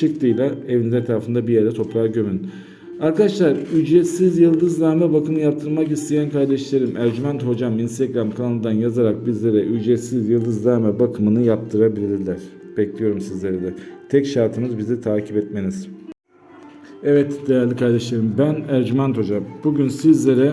çıktıyla evinizin etrafında bir yere toprağa gömün. Arkadaşlar ücretsiz yıldızname bakımı yaptırmak isteyen kardeşlerim Ercüment Hocam Instagram kanalından yazarak bizlere ücretsiz yıldızname bakımını yaptırabilirler. Bekliyorum sizleri de. Tek şartımız bizi takip etmeniz. Evet değerli kardeşlerim ben Ercüment Hoca. Bugün sizlere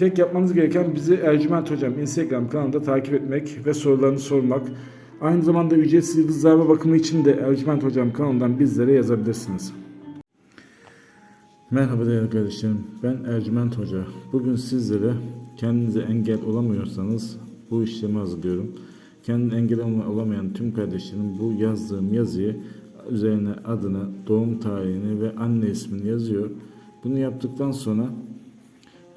Tek yapmanız gereken bizi Ercüment Hocam Instagram kanalında takip etmek ve sorularını sormak. Aynı zamanda ücretsiz yıldızlarma bakımı için de Ercüment Hocam kanalından bizlere yazabilirsiniz. Merhaba değerli kardeşlerim. Ben Ercüment Hoca. Bugün sizlere kendinize engel olamıyorsanız bu işlemi hazırlıyorum. Kendine engel olamayan tüm kardeşlerim bu yazdığım yazıyı üzerine adını, doğum tarihini ve anne ismini yazıyor. Bunu yaptıktan sonra